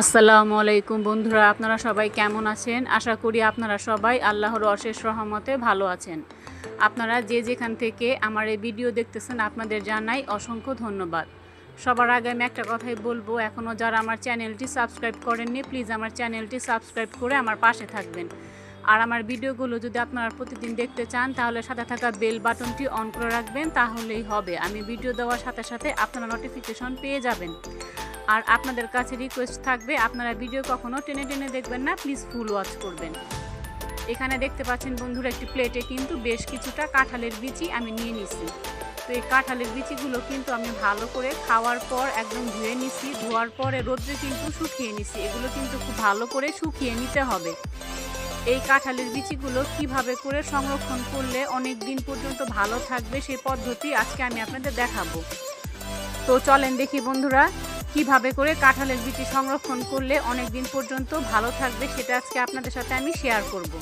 আসসালামু আলাইকুম বন্ধুরা, আপনারা সবাই কেমন আছেন? আশা করি আপনারা সবাই আল্লাহর অশেষ রহমতে ভালো আছেন। আপনারা যে যেখান থেকে আমার এই ভিডিও দেখতেছেন, আপনাদের জানাই অসংখ্য ধন্যবাদ। সবার আগে আমি একটা কথাই বলব এখনও যারা আমার চ্যানেলটি সাবস্ক্রাইব করেননি, প্লিজ আমার চ্যানেলটি সাবস্ক্রাইব করে আমার পাশে থাকবেন। আর আমার ভিডিওগুলো যদি আপনারা প্রতিদিন দেখতে চান, তাহলে সাথে থাকা বেল বাটনটি অন করে রাখবেন, তাহলেই হবে। আমি ভিডিও দেওয়ার সাথে সাথে আপনারা নোটিফিকেশন পেয়ে যাবেন। আর আপনাদের কাছে রিকোয়েস্ট থাকবে, আপনারা ভিডিও কখনো টেনে টেনে দেখবেন না প্লিজ ফুল ওয়াচ করবেন। এখানে দেখতে পাচ্ছেন বন্ধুরা, একটি প্লেটে কিন্তু বেশ কিছুটা কাঁঠালের বিচি আমি নিয়ে নিছি। তো এই কাঁঠালের বিচিগুলো কিন্তু আমি ভালো করে খাওয়ার পর একদম ধুয়ে নিছি, ধোয়ার পরে রোদ্রে কিন্তু শুকিয়ে নিছি। এগুলো কিন্তু খুব ভালো করে শুকিয়ে নিতে হবে। এই কাঁঠালের বিচিগুলো কীভাবে করে সংরক্ষণ করলে অনেক দিন পর্যন্ত ভালো থাকবে সেই পদ্ধতি আজকে আমি আপনাদের দেখাবো। তো চলেন দেখি বন্ধুরা কীভাবে করে কাঁঠালের বিচি সংরক্ষণ করলে অনেক দিন পর্যন্ত ভালো থাকবে সেটা আজকে আপনাদের সাথে আমি শেয়ার করব।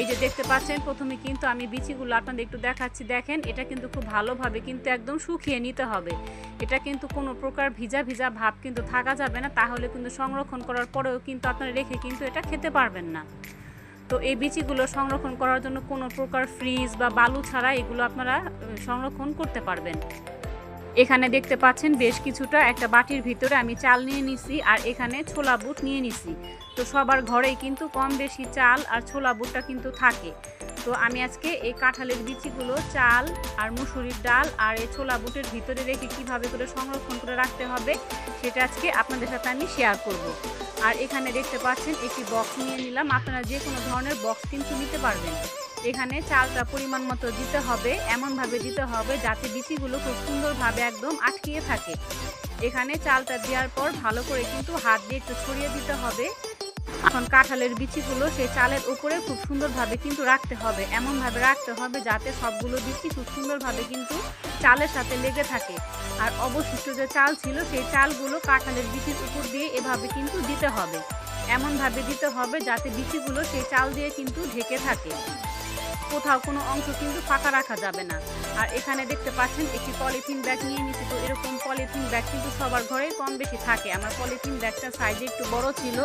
এই যে দেখতে পাচ্ছেন, প্রথমে কিন্তু আমি বিচিগুলো আপনাদের একটু দেখাচ্ছি। দেখেন, এটা কিন্তু খুব ভালোভাবে কিন্তু একদম শুকিয়ে নিতে হবে। এটা কিন্তু কোনো প্রকার ভিজা ভিজা ভাব কিন্তু থাকা যাবে না, তাহলে কিন্তু সংরক্ষণ করার পরেও কিন্তু আপনারা রেখে কিন্তু এটা খেতে পারবেন না। তো এই বিচিগুলো সংরক্ষণ করার জন্য কোনো প্রকার ফ্রিজ বা বালু ছাড়া এগুলো আপনারা সংরক্ষণ করতে পারবেন। এখানে দেখতে পাচ্ছেন বেশ কিছুটা একটা বাটির ভিতরে আমি চাল নিয়ে নিছি আর এখানে ছোলা বুট নিয়ে নিছি। তো সবার ঘরেই কিন্তু কম বেশি চাল আর ছোলা বুটটা কিন্তু থাকে। তো আমি আজকে এই কাঁঠালের বিচিগুলো চাল আর মুসুরির ডাল আর এই ছোলা বুটের ভিতরে রেখে কীভাবে করে সংরক্ষণ করে রাখতে হবে সেটা আজকে আপনাদের সাথে আমি শেয়ার করব। আর এখানে দেখতে পাচ্ছেন একটি বক্স নিয়ে নিলাম। আপনারা যে কোনো ধরনের বক্স কিন্তু নিতে পারবেন। এখানে চালটা পরিমাণ মতো দিতে হবে, এমনভাবে দিতে হবে যাতে বিচিগুলো খুব সুন্দরভাবে একদম আটকিয়ে থাকে। এখানে চালটা দেওয়ার পর ভালো করে কিন্তু হাত দিয়ে একটু ছড়িয়ে দিতে হবে। এখন কাঁঠালের বিচিগুলো সেই চালের উপরে খুব সুন্দরভাবে কিন্তু রাখতে হবে, এমনভাবে রাখতে হবে যাতে সবগুলো বিচি খুব সুন্দরভাবে কিন্তু চালের সাথে লেগে থাকে। আর অবশিষ্ট যে চাল ছিল সেই চালগুলো কাঁঠালের বিচির উপর দিয়ে এভাবে কিন্তু দিতে হবে। এমনভাবে দিতে হবে যাতে বিচিগুলো সেই চাল দিয়ে কিন্তু ঢেকে থাকে। কোথাও কোনো অংশ কিন্তু ফাঁকা রাখা যাবে না। আর এখানে দেখতে পাচ্ছেন, একটি পলিথিন ব্যাগ নিয়ে নিচ্ছি তো এরকম পলিথিন ব্যাগ কিন্তু সবার ঘরে কম বেশি থাকে। আমার পলিথিন ব্যাগটা সাইজে একটু বড় ছিল,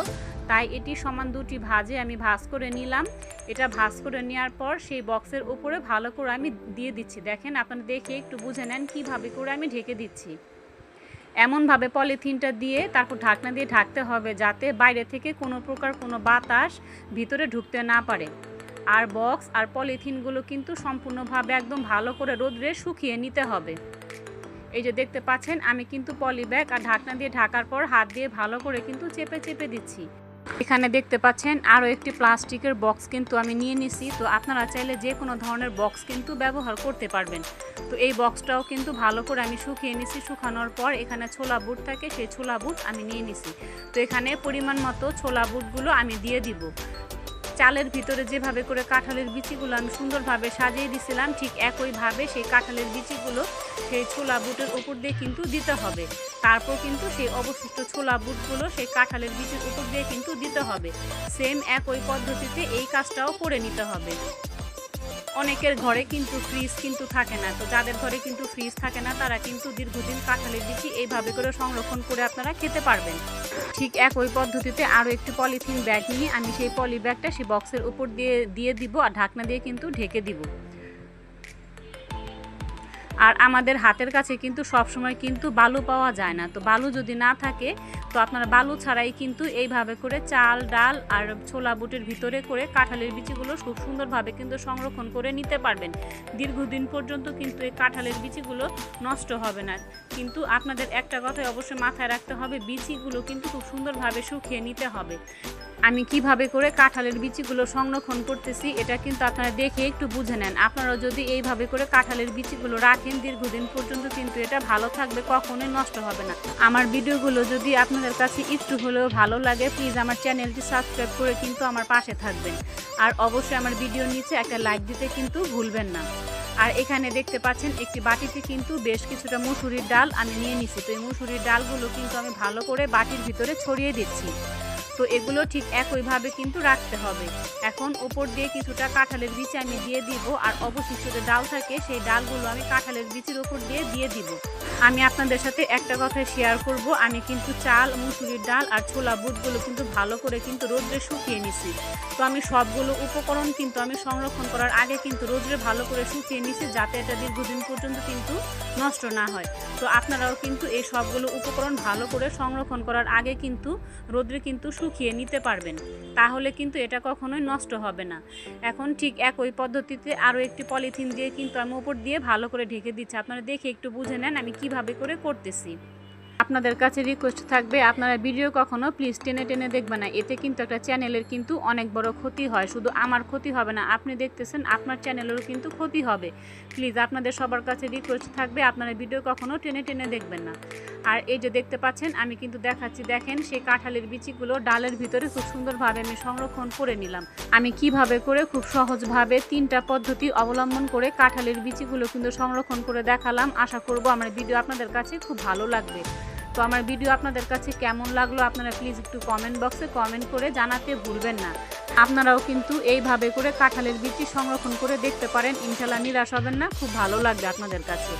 তাই এটি সমান দুটি ভাজে আমি ভাজ করে নিলাম। এটা ভাজ করে নেওয়ার পর সেই বক্সের উপরে ভালো করে আমি দিয়ে দিচ্ছি। দেখেন, আপনারা দেখে একটু বুঝে নেন কীভাবে করে আমি ঢেকে দিচ্ছি। এমনভাবে পলিথিনটা দিয়ে তারপর ঢাকনা দিয়ে ঢাকতে হবে যাতে বাইরে থেকে কোনো প্রকার কোনো বাতাস ভিতরে ঢুকতে না পারে। আর বক্স আর পলিথিনগুলো কিন্তু সম্পূর্ণভাবে একদম ভালো করে রোদ্রে শুকিয়ে নিতে হবে। এই যে দেখতে পাচ্ছেন, আমি কিন্তু পলি ব্যাগ আর ঢাকনা দিয়ে ঢাকার পর হাত দিয়ে ভালো করে কিন্তু চেপে চেপে দিচ্ছি। এখানে দেখতে পাচ্ছেন, আরও একটি প্লাস্টিকের বক্স কিন্তু আমি নিয়ে নিছি। তো আপনারা চাইলে যে কোনো ধরনের বক্স কিন্তু ব্যবহার করতে পারবেন। তো এই বক্সটাও কিন্তু ভালো করে আমি শুকিয়ে নিছি। শুকানোর পর এখানে ছোলা বুট থাকে, সেই ছোলা বুট আমি নিয়ে নিছি। তো এখানে পরিমাণ মতো ছোলা বুটগুলো আমি দিয়ে দিব। চালের ভিতরে যেভাবে করে কাঁঠালের বিচিগুলো আমি সুন্দরভাবে সাজিয়ে দিছিলাম, ঠিক একইভাবে সেই কাঁঠালের বিচিগুলো সেই ছোলা বুটের উপর দিয়ে কিন্তু দিতে হবে। তারপর কিন্তু সেই অবশিষ্ট ছোলা বুটগুলো সেই কাঁঠালের বিচির উপর দিয়ে কিন্তু দিতে হবে। সেম একই পদ্ধতিতে এই কাজটাও করে নিতে হবে। অনেকের ঘরে কিন্তু ফ্রিজ কিন্তু থাকে না। তো যাদের ঘরে কিন্তু ফ্রিজ থাকে না, তারা কিন্তু দীর্ঘদিন কাঁঠালের বিচি এইভাবে করে সংরক্ষণ করে আপনারা খেতে পারবেন। ঠিক একই পদ্ধতিতে আরও একটি পলিথিন ব্যাগ নিয়ে আমি সেই পলি ব্যাগটা সেই বক্সের উপর দিয়ে দিয়ে দিব আর ঢাকনা দিয়ে কিন্তু ঢেকে দিব। আর আমাদের হাতের কাছে কিন্তু সবসময় কিন্তু বালু পাওয়া যায় না। তো বালু যদি না থাকে তো আপনারা বালু ছাড়াই কিন্তু এইভাবে করে চাল, ডাল আর ছোলা বুটের ভিতরে করে কাঁঠালের বিচিগুলো খুব সুন্দরভাবে কিন্তু সংরক্ষণ করে নিতে পারবেন। দীর্ঘদিন পর্যন্ত কিন্তু এই কাঁঠালের বিচিগুলো নষ্ট হবে না। কিন্তু আপনাদের একটা কথাই অবশ্যই মাথায় রাখতে হবে, বিচিগুলো কিন্তু খুব সুন্দরভাবে শুকিয়ে নিতে হবে। আমি কীভাবে করে কাঁঠালের বিচিগুলো সংরক্ষণ করতেছি, এটা কিন্তু আপনারা দেখে একটু বুঝে নেন। আপনারা যদি এইভাবে করে কাঁঠালের বিচিগুলো রাখেন, দীর্ঘদিন পর্যন্ত কিন্তু এটা ভালো থাকবে, কখনোই নষ্ট হবে না। আমার ভিডিওগুলো যদি আপনাদের কাছে একটু হলেও ভালো লাগে প্লিজ আমার চ্যানেলটি সাবস্ক্রাইব করে কিন্তু আমার পাশে থাকবেন। আর অবশ্যই আমার ভিডিওর নিচে একটা লাইক দিতে কিন্তু ভুলবেন না। আর এখানে দেখতে পাচ্ছেন একটি বাটিতে কিন্তু বেশ কিছুটা মুসুরির ডাল আমি নিয়ে নিছি। তো এই মুসুরির ডালগুলো কিন্তু আমি ভালো করে বাটির ভিতরে ছড়িয়ে দিচ্ছি। তো এগুলো ঠিক একইভাবে কিন্তু রাখতে হবে। এখন ওপর দিয়ে কিছুটা কাঁঠালের বিচি আমি দিয়ে দিব। আর অবশিষ্ট যে ডাল থাকে সেই ডালগুলো আমি কাঁঠালের বিচির ওপর দিয়ে দিয়ে দিব। আমি আপনাদের সাথে একটা কথা শেয়ার করব। আমি কিন্তু চাল, মুসুরির ডাল আর ছোলা বুটগুলো কিন্তু ভালো করে কিন্তু রোদ্রে শুকিয়ে নিছি। তো আমি সবগুলো উপকরণ কিন্তু আমি সংরক্ষণ করার আগে কিন্তু রোদ্রে ভালো করে শুকিয়ে নিছি যাতে এটা দীর্ঘদিন পর্যন্ত কিন্তু নষ্ট না হয়। তো আপনারাও কিন্তু এই সবগুলো উপকরণ ভালো করে সংরক্ষণ করার আগে কিন্তু রোদ্রে কিন্তু শুকিয়ে নিতে পারবেন। তাহলে কিন্তু এটা কখনোই নষ্ট হবে না। এখন ঠিক একই পদ্ধতিতে আরও একটি পলিথিন দিয়ে কিন্তু আমি উপর দিয়ে ভালো করে ঢেকে দিচ্ছি। আপনারা দেখে একটু বুঝে নেন আমি কীভাবে করে করতেছি। আপনাদের কাছে রিকোয়েস্ট থাকবে, আপনারা ভিডিও কখনো প্লিজ টেনে টেনে দেখবেন না। এতে কিন্তু একটা চ্যানেলের কিন্তু অনেক বড় ক্ষতি হয়। শুধু আমার ক্ষতি হবে না, আপনি দেখতেছেন আপনার চ্যানেলেরও কিন্তু ক্ষতি হবে। প্লিজ আপনাদের সবার কাছে রিকোয়েস্ট থাকবে, আপনারা ভিডিও কখনো টেনে টেনে দেখবেন না। আর এই যে দেখতে পাচ্ছেন, আমি কিন্তু দেখাচ্ছি, দেখেন সেই কাঁঠালের বিচিগুলো ডালের ভিতরে খুব সুন্দরভাবে আমি সংরক্ষণ করে নিলাম। আমি কীভাবে করে খুব সহজভাবে তিনটা পদ্ধতি অবলম্বন করে কাঁঠালের বিচিগুলো কিন্তু সংরক্ষণ করে দেখালাম, আশা করব আমার ভিডিও আপনাদের কাছে খুব ভালো লাগবে। তো আমার ভিডিও আপনাদের কাছে কেমন লাগল আপনারা প্লিজ একটু কমেন্ট বক্সে কমেন্ট করে জানাতে ভুলবেন না। আপনারাও কিন্তু এইভাবে করে কাঁঠালের বিচি সংরক্ষণ করে দেখতে পারেন ইনশাল্লাহ নিরাশ হবেন না, খুব ভালো লাগবে আপনাদের কাছে।